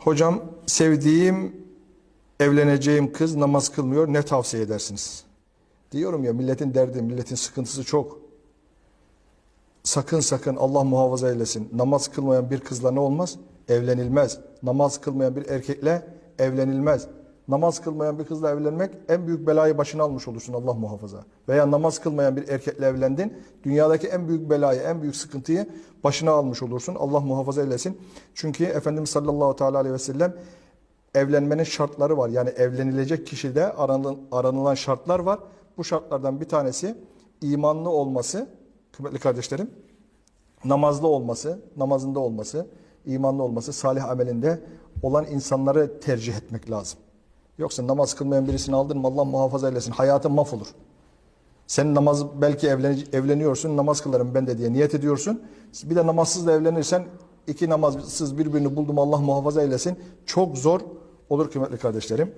Hocam sevdiğim evleneceğim kız namaz kılmıyor ne tavsiye edersiniz? Diyorum ya milletin derdi, milletin sıkıntısı çok. Sakın sakın Allah muhafaza eylesin. Namaz kılmayan bir kızla ne olmaz? Evlenilmez. Namaz kılmayan bir erkekle evlenilmez. Namaz kılmayan bir kızla evlenmek en büyük belayı başına almış olursun Allah muhafaza. Veya namaz kılmayan bir erkekle evlendin. Dünyadaki en büyük belayı, en büyük sıkıntıyı başına almış olursun. Allah muhafaza eylesin. Çünkü Efendimiz sallallahu teala aleyhi ve sellem evlenmenin şartları var. Yani evlenilecek kişide aranılan, şartlar var. Bu şartlardan bir tanesi imanlı olması, kıymetli kardeşlerim, namazlı olması, namazında olması, imanlı olması, salih amelinde olan insanları tercih etmek lazım. Yoksa namaz kılmayan birisini aldın mı Allah muhafaza eylesin. Hayatın mahvolur. Sen namaz belki evlen, evleniyorsun, namaz kılarım ben de diye niyet ediyorsun. Bir de namazsız da evlenirsen iki namazsız birbirini buldum Allah muhafaza eylesin. Çok zor olur kıymetli kardeşlerim.